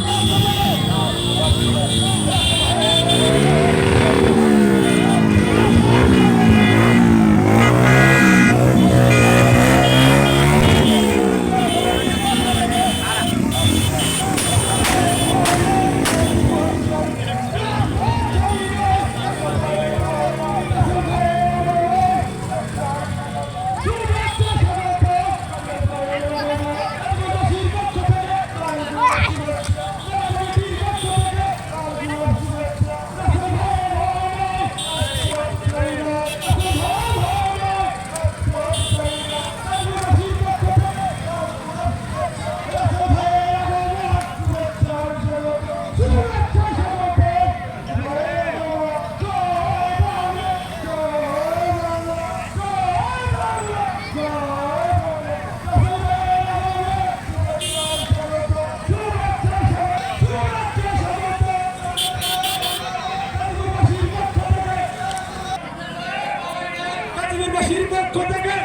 Thank you. কাশ্মীরবাসীর পক্ষ থেকে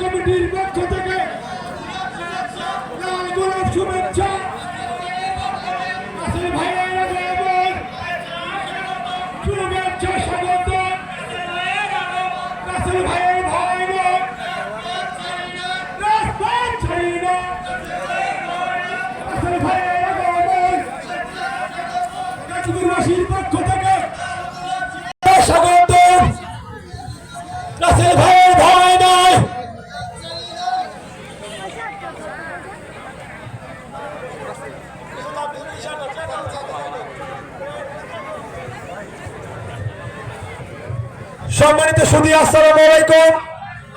কমিটির পক্ষ থেকে শুভেচ্ছা। শুভেচ্ছা স্বাগত। কাশ্মীরবাসীর পক্ষ থেকে সম্মানিত সুদী আসসালামু আলাইকুম।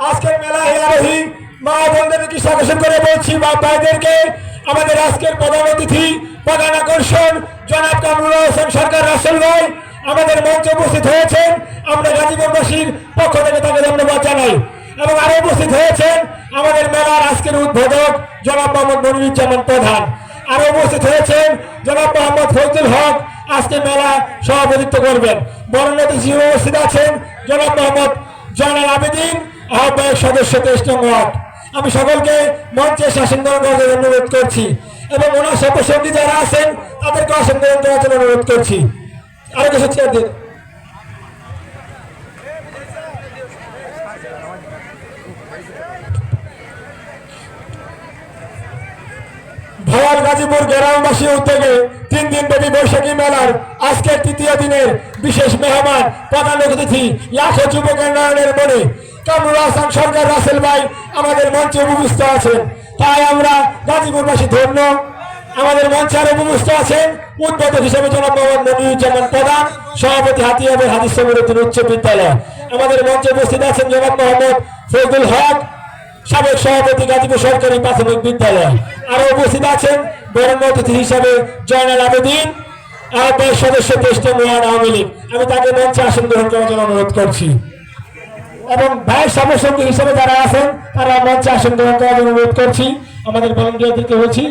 আজকের মেলা আরোহী মা বোনদেরকে স্বাগত করে বলছি বা ভাইদেরকে। আমাদের আজকের প্রধান অতিথি, প্রধান আকর্ষণ, জনাব কামরুল সরকার রাসেল ভাই আমাদের মঞ্চে উপস্থিত হয়েছেন। আমরা গাজীপুরবাসীর পক্ষ থেকে তাকে ধন্যবাদ জানাই। এবং আরও উপস্থিত হয়েছেন আমাদের মেলার আজকের উদ্বোধক জনাব মোহাম্মদ মনিরুজ্জামান প্রধান। আরও উপস্থিত হয়েছেন জনাব মোহাম্মদ ফজলুল হক। আজকে মেলা সভাপতিত্ব করবেন। বরণতি হিসেবে উপস্থিত আছেন জনাব মোহাম্মদ জয়নাল আবেদিন, আহ্বায়ক সদস্য ওয়ার্ড। আমি সকলকে মঞ্চে শাসন করার অনুরোধ করছি। এবং ওনার সদস্যী যারা আছেন, তাদেরকে গ্রহণ করার অনুরোধ করছি। আরও কিছু চেয়ার দিন। ভয়াল গাজীপুর গ্রামবাসী উদ্যোগে তিন দিন ব্যাপী বৈশাখী মেলার আজকের তৃতীয় দিনের বিশেষ মেহমান প্রধান অতিথি লাখো যুবক উন্নয়নের মনে কামরুল হাসান সরকার, রাসেল ভাই আমাদের মঞ্চে উপবিষ্ট আছেন। তাই আমরা গাজীপুরবাসী ধন্য। আমাদের মঞ্চে আরও উপবিষ্ট আছেন উদ্বোধক হিসেবে জনাব মোহাম্মদ প্রধান, সভাপতি হাতিয়াবে হাদিস সমিতির উচ্চ বিদ্যালয়। আমাদের মঞ্চে উপস্থিত আছেন জনাব মোহাম্মদ ফজলুল হক, সাবেক সভাপতি গাজীপুর সরকারি প্রাথমিক বিদ্যালয়। আরও উপস্থিত আছেন বরণ অতিথি হিসাবে জয়নাল আবেদিন আহ্বায়ক সদস্য দেশটা মোহান আওয়ামী লীগ। আমি তাকে মঞ্চে আসন গ্রহণ করার জন্য অনুরোধ করছি। এবং ভাইয়ের সভাসঙ্গী হিসেবে যারা আছেন, তারা মঞ্চে আসন গ্রহণ অনুরোধ করছি। আমাদের ভলেন্টিয়ারদেরকে বলছি